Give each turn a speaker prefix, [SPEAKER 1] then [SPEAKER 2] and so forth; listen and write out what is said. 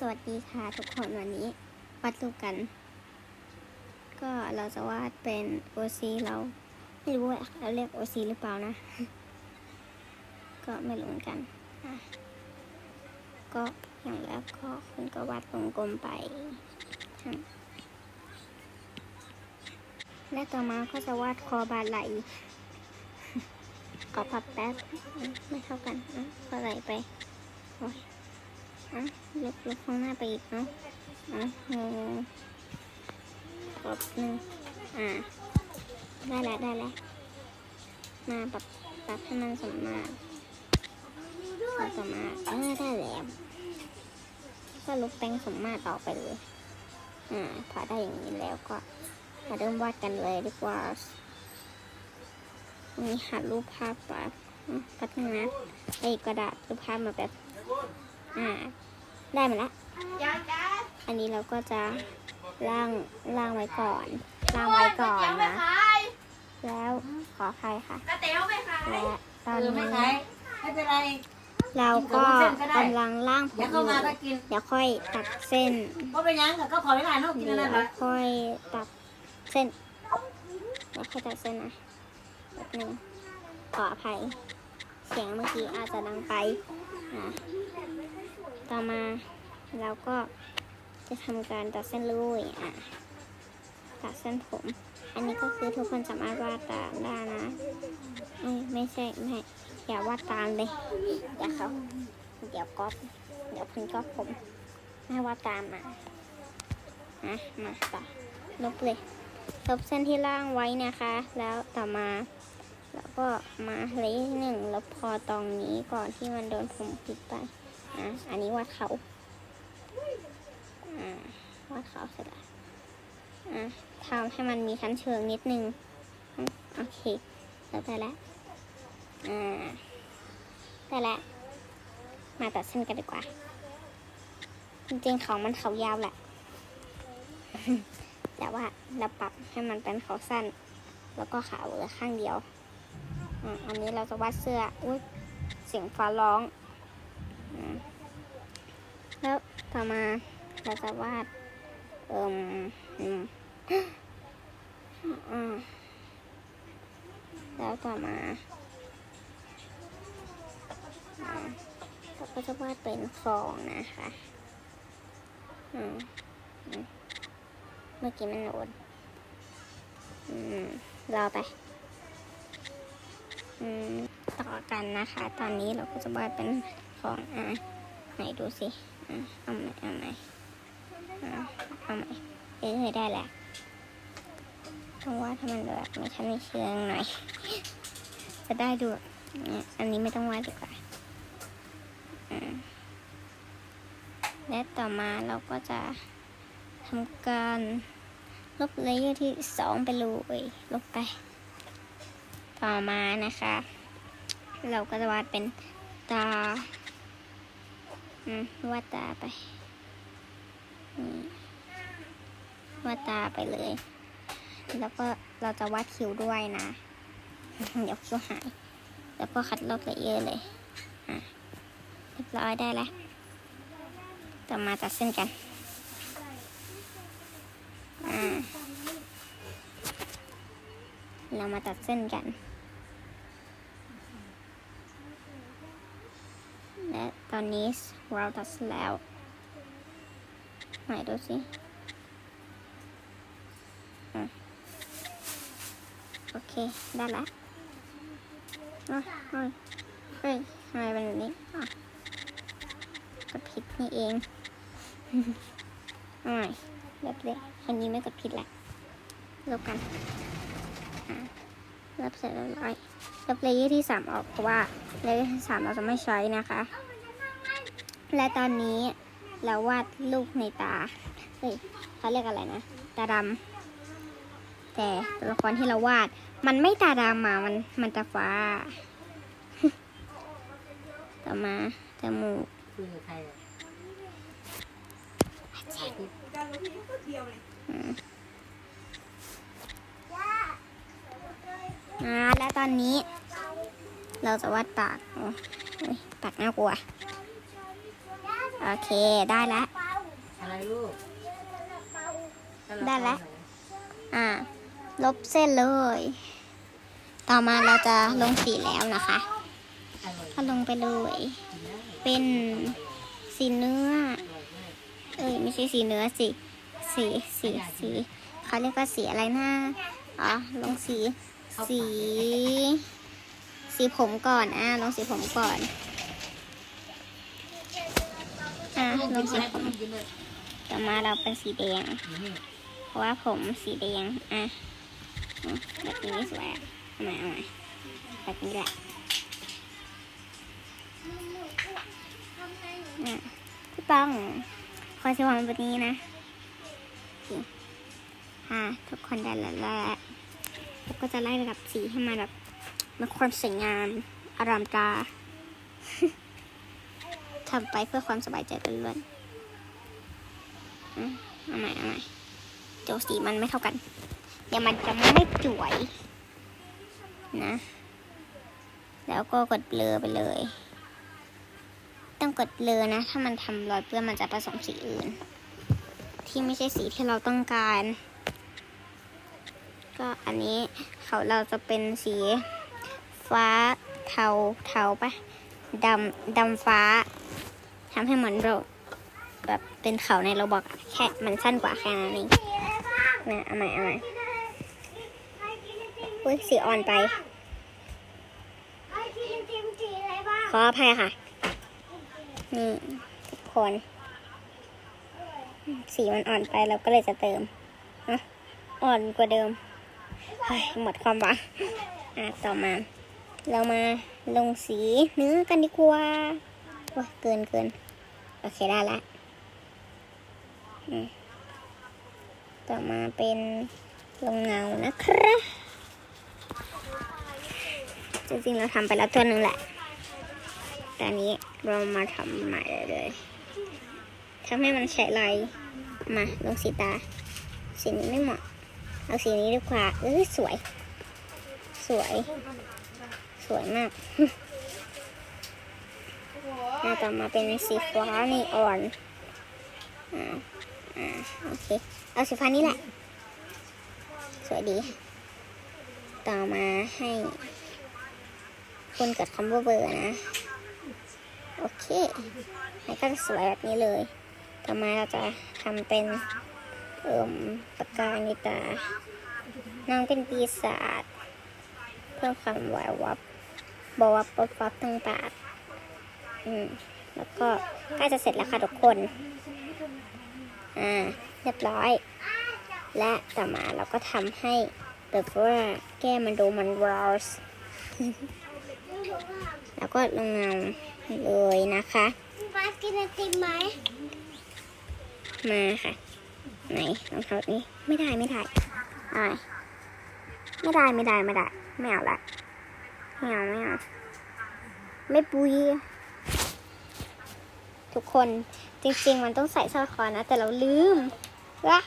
[SPEAKER 1] สวัสดีค่ะทุกคนวันนี้วาดรูปกัน ก็เราจะวาดเป็นโอซีเราไม่รู้ว่าเราเรียกโอซีหรือเปล่านะ ก็ไม่รู้เหมือนกัน ก็อย่างแรกก็คุณก็วาดวงกลมไปและต่อมาก็จะวาดคอบาไหลขอพับแป๊บไม่เท่ากันอะก็ไหลไปโอ้ย อะยกข้างหน้าไปอีกเนาะอะงงกรอบหนึ่งอ่าได้แล้วได้แล้วมาปรับปรับให้มันสมมาตรสมมาตรเออได้แล้วก็ลบแป้งสมมาตรต่อไปเลยอ่าพอได้อย่างนี้แล้วก็มาเริ่มวาดกันเลยดีกว่าวันนี้หารูปภาพแบบอะแป๊บนึงนะไอ้กระดาษรูปภาพมาแบบ อ่า ได้มาแล้วอันนี้เราก็จะล่างล่างไว้ก่อน ล่างไว้ก่อนนะ แล้วขอใครค่ะ
[SPEAKER 2] กระเต๋วไปขาย
[SPEAKER 1] และตอน
[SPEAKER 3] เออไม่
[SPEAKER 1] นี้
[SPEAKER 3] ขายไม่เป็นไร
[SPEAKER 1] เราก็
[SPEAKER 3] กินกับวุ้นเส้นก็ได้
[SPEAKER 1] กำลังล่างผ
[SPEAKER 3] เดี๋ย
[SPEAKER 1] ม
[SPEAKER 3] ว
[SPEAKER 1] อ
[SPEAKER 3] เข้า
[SPEAKER 1] ยู่
[SPEAKER 3] มาก็กิน
[SPEAKER 1] เดี๋ยวค่อยตัดเส้น
[SPEAKER 3] ว่าเป็นยังก็ขอเวลาเนาะกิน
[SPEAKER 1] เดี๋
[SPEAKER 3] อันนั้น
[SPEAKER 1] ยว
[SPEAKER 3] เหรอ
[SPEAKER 1] ค่อยตัดเส้นเดี๋ยวค่อยตัดเส้นนะแป๊บหนึงขออภัย เสียงเมื่อกี้อาจจะดังไปนะ ต่อมาเราก็จะทำการตัดเส้นลุยอะตัดเส้นผม อันนี้ก็คือทุกคนสามารถวาดตามได้นะไม่ไม่ใช่ไม่อย่าวาดตามเลยเดี๋ยวเขาเดี๋ยวก๊อปเดี๋ยวคุณก๊อปผมให้วาดตามมานะมาต่อลบเลยลบเส้นที่ล่างไว้นะคะ แล้วต่อมาแล้วก็มาเลขหนึ่งลบพอตรงนี้ก่อนที่มันโดนผมปิดไป อะอันนี้วาดเขาอ่าวาดเขาเสร็จแล้วอะทำให้มันมีชั้นเชิงนิดนึงอืมโอเคแล้วได้แล้วอ่าได้แล้วมาตัดเส้นกันดีกว่า จริงๆเขามันเขายาวแหละ แต่ว่าเราปรับให้มันเป็นเขาสั้น แล้วก็ขาวเหลือข้างเดียวอ่าอันนี้เราจะวาดเสื้อ อุ้ยเสียงฟ้าร้องอ่า แล้วต่อมาเราจะวาดเอ่มอืมอ่าแล้วต่อมาเราก็จะวาดเป็นฟองนะคะเมื่อกี้มันโดนรอไป อืมต่อ กันนะคะ ตอนนี้เราก็จะวาดเป็นของอะไหนดูสิอะเอาใหมเอาใหมอะเอาใหมเออได้แหล้วต้องวาดให้มันแบบมีชั้นมีเชิงหน่อย จะได้ดูอันนี้ไม่ต้องวาดดีกว่าและต่อมาเราก็จะทำการลบเลเยอร์ที่สองไปเลยลบไป ต่อมานะคะ เราก็จะวาดเป็นตา อืมวาดตาไปนี่วาดตาไปเลย แล้วก็เราจะวาดคิ้วด้วยนะ เดี๋ยวคิ้วหาย แล้วก็คัดลอกเลเยอร์เลยอะเรียบร้อยได้แล้วต่อมาตัดเส้นกันอ่าเรามาตัดเส้นกัน และ ตอนนี้เราตัดแล้ว ไหนดูสิโอเค ได้ละเฮ้ยเฮ้ยเฮ้ยทำไมเป็นแบบนี้อะกดผิดนี่เองอ่าเรียบเลยคนนี้ไม่กดผิดแหละลบกันอะลบเสร็จเรียบร้อยลบเลเยอร์ที่สามออกเพราะว่าเลเยอร์ที่สามเราจะไม่ใช้นะคะ และตอนนี้เราวาดลูกในตา เฮ้ยเขาเรียกอะไรนะ ตาดำ แต่ตัวละครที่เราวาด มันไม่ตาดำมามันมันตาฟ้า ต่อมาจมูก
[SPEAKER 3] คุยกับใครอะ
[SPEAKER 1] อืมอ่าและตอนนี้ เราจะวาดปากโอ้ยปากน่ากลัว โอเคได้แล้ว
[SPEAKER 3] อะไรลูก
[SPEAKER 1] ได้แล้ว อ่า ลบเส้นเลย ต่อมาเราจะลงสีแล้วนะคะ
[SPEAKER 3] อร่อย
[SPEAKER 1] ก็ลงไปเลย
[SPEAKER 3] กินได้
[SPEAKER 1] เป็นสีเนื้อ
[SPEAKER 3] อร่อยมาก
[SPEAKER 1] เอ้ยไม่ใช่สีเนื้อสิสีสีสีเขาเรียกว่าสีอะไรนะอ๋อลงสีสี สีผมก่อนอะลงสีผมก่อน อะลงสีผม
[SPEAKER 3] กินเลย
[SPEAKER 1] ต่อมาเราเป็นสีแดง
[SPEAKER 3] อยู่นี่
[SPEAKER 1] เพราะว่าผมสีแดง อะอืมแบบนี้สวยอะเอาใหม่เอาใหม่แบบนี้แหละอะพี่ป้องคอยสว่างแบบนี้นะโอเคค่ะทุกคนได้แล้วแหละแล้วก็จะไล่ระดับสีให้มันแบบมีความสวยงามอารามตา ทำไปเพื่อความสบายใจล้วนๆอะเอาใหม่เอาใหม่เดี๋ยวสีมันไม่เท่ากันเดี๋ยวมันจะไม่สวย นะ แล้วก็กดเบลอไปเลย ต้องกดเบลอนะ ถ้ามันทำรอยเปื้อนมันจะผสมสีอื่น ที่ไม่ใช่สีที่เราต้องการ ก็อันนี้เขาเราจะเป็นสี ฟ้าเทาเทาปะดำดำฟ้า ทำให้มือนเราแบบเป็นเขาในโรบอกอะแค่มันสั้นกว่าแค่นั้นเองนะเอาใหม่เอาใหม่อุ้ยสีอ่อนไป ขออภัยค่ะ นี่ทุกคน สีมันอ่อนไปเราก็เลยจะเติมอะอ่อนกว่าเดิม หมดความหวังอะต่อมา เรามาลงสีเนื้อกันดีกว่าโอ้ยเกินเกิน โอเคได้ละต่อมาเป็นลงเงานะครับจริงๆเราทำไปแล้วตัวหนึ่งแหละ แต่อันนี้เรามาทำใหม่เลยทำให้มันใช้ลายมาลงสีตา สีนี้ไม่เหมาะ เอาสีนี้ดีกว่าเอ้ยสวย สวย สวยมาก แล้วต่อมาเป็นสีฟ้านีอ่อนอ่าอ่าโอเค เอาสีฟ้านี้แหละ สวยดี ต่อมาให้คุณกับคำว่าเบอร์นะ โอเคแล้วก็จะสวยแบบนี้เลย ต่อมาเราจะทำเป็นเอ่มปากกาในตาน้องเป็นปีศาจเพิ่มความหวาวับบวับปั๊บปั๊บทั้งปาก อืมแล้วก็ใกล้จะเสร็จแล้วค่ะทุกคน อ่า เรียบร้อย และต่อมาเราก็ทำให้แบบว่าแก้มมันดูมันรอสแล้วก็ลงเงาเลยนะคะ
[SPEAKER 2] ฟ้ากินไอติมไหม
[SPEAKER 1] มาค่ะ ไหนรองเท้านี้ไม่ได้ไม่ได้อ่าไม่ได้ไม่ได้ไม่ได้ ไม่เอาละ ไม่เอาไม่เอา ไม่ปุย ทุกคนจริงๆ มันต้องใส่สร้อยคอนะ แต่เราลืมว้า